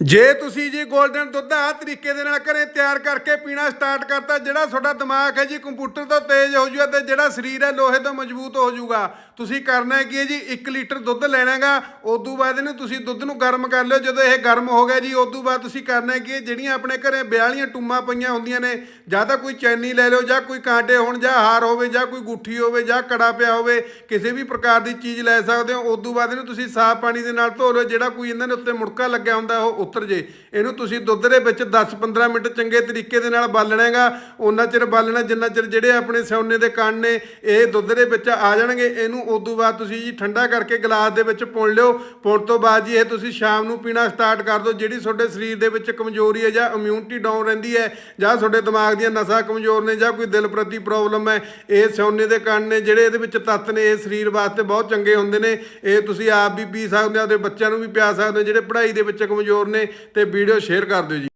ਜੇ ਤੁਸੀਂ ਜੀ 골ਡਨ ਦੁੱਧ ਆ ਤਰੀਕੇ ਦੇ ਨਾਲ ਘਰੇ ਤਿਆਰ ਕਰਕੇ ਪੀਣਾ ਸਟਾਰਟ ਕਰਤਾ, ਜਿਹੜਾ ਤੁਹਾਡਾ ਦਿਮਾਗ ਹੈ ਜੀ ਕੰਪਿਊਟਰ ਤੋਂ ਤੇਜ਼ ਹੋ ਜੂਗਾ ਤੇ ਜਿਹੜਾ ਸਰੀਰ ਹੈ ਲੋਹੇ ਤੋਂ ਮਜ਼ਬੂਤ ਹੋ ਜਾਊਗਾ ਤੁਸੀਂ ਕਰਨਾ ਕੀ ਹੈ ਜੀ? 1 ਲੀਟਰ ਦੁੱਧ ਲੈਣਾਗਾ ਉਦੋਂ ਬਾਅਦ ਇਹਨੂੰ ਤੁਸੀਂ ਦੁੱਧ ਨੂੰ ਗਰਮ ਕਰ ਲਿਓ। ਜਦੋਂ ਇਹ ਗਰਮ ਹੋ ਗਿਆ ਜੀ ਉਦੋਂ ਬਾਅਦ ਤੁਸੀਂ ਕਰਨਾ ਕੀ ਹੈ? ਜਿਹੜੀਆਂ ਆਪਣੇ ਘਰੇ ਵਿਆਹ ਟੁੰਮਾਂ ਪਈਆਂ ਹੁੰਦੀਆਂ ਨੇ, ਜਾਂ ਤਾਂ ਕੋਈ ਚੈਨੀ ਲੈ ਲਿਓ, ਜਾਂ ਕੋਈ ਕਾਂਟੇ ਹੋਣ, ਜਾਂ ਹਾਰ ਹੋਵੇ, ਜਾਂ ਕੋਈ ਗੁੱਠੀ ਹੋਵੇ, ਜਾਂ ਕੜਾ ਪਿਆ ਹੋਵੇ, ਕਿਸੇ ਵੀ ਪ੍ਰਕਾਰ ਦੀ ਚੀਜ਼ ਲੈ ਸਕਦੇ ਹੋ। ਉਦੋਂ ਬਾਅਦ ਇਹਨੂੰ ਤੁਸੀਂ ਸਾਫ਼ ਪਾਣੀ ਦੇ ਨਾਲ ਧੋ ਲਓ। ਜਿਹੜਾ ਕੋਈ ਇਹਨਾਂ ਦੇ ਉੱਤੇ ਮੁੜਕਾ ਲੱਗਿਆ ਹੁੰਦਾ, ਉਹ ਉਤਰ ਜੇ, ਇਹਨੂੰ ਤੁਸੀਂ ਦੁੱਧ ਦੇ ਵਿੱਚ 10-15 ਮਿੰਟ ਚੰਗੇ ਤਰੀਕੇ ਦੇ ਨਾਲ ਬਾਲਣਾ ਹੈਗਾ। ਉਹਨਾਂ ਚਿਰ ਬਾਲਣਾ, ਜਿੰਨਾ ਚਿਰ ਜਿਹੜੇ ਆਪਣੇ ਸੌਨੇ ਦੇ ਕਣ ਨੇ, ਇਹ ਦੁੱਧ ਦੇ ਵਿੱਚ ਆ ਜਾਣਗੇ। ਇਹਨੂੰ ਉਦੋਂ ਬਾਅਦ ਤੁਸੀਂ ਜੀ ਠੰਡਾ ਕਰਕੇ ਗਲਾਸ ਦੇ ਵਿੱਚ ਪੁਣ ਲਿਓ। ਪੁਣ ਤੋਂ ਬਾਅਦ ਜੀ ਇਹ ਤੁਸੀਂ ਸ਼ਾਮ ਨੂੰ ਪੀਣਾ ਸਟਾਰਟ ਕਰ ਦਿਓ। ਜਿਹੜੀ ਤੁਹਾਡੇ ਸਰੀਰ ਦੇ ਵਿੱਚ ਕਮਜ਼ੋਰੀ ਹੈ ਜਾਂ ਇਮਿਊਨਿਟੀ ਡਾਊਨ ਰਹਿੰਦੀ ਹੈ, ਜਾਂ ਤੁਹਾਡੇ ਦਿਮਾਗ ਦੀਆਂ ਨਸਾਂ ਕਮਜ਼ੋਰ ਨੇ, ਜਾਂ ਕੋਈ ਦਿਲ ਪ੍ਰਤੀ ਪ੍ਰੋਬਲਮ ਹੈ, ਇਹ ਸੌਨੇ ਦੇ ਕਣ ਨੇ, ਜਿਹੜੇ ਇਹਦੇ ਵਿੱਚ ਤੱਤ ਨੇ, ਇਹ ਸਰੀਰ ਵਾਸਤੇ ਬਹੁਤ ਚੰਗੇ ਹੁੰਦੇ ਨੇ। ਇਹ ਤੁਸੀਂ ਆਪ ਵੀ ਪੀ ਸਕਦੇ ਹੋ ਤੇ ਬੱਚਿਆਂ ਨੂੰ ਵੀ ਪਿਆ ਸਕਦੇ ਹੋ, ਜਿਹੜੇ ਪੜ੍ਹਾਈ ਦੇ ਵਿੱਚ ਕਮਜ਼ੋਰ ਨੇ ਨੇ ਤੇ ਵੀਡੀਓ ਸ਼ੇਅਰ ਕਰ ਦਿਓ ਜੀ।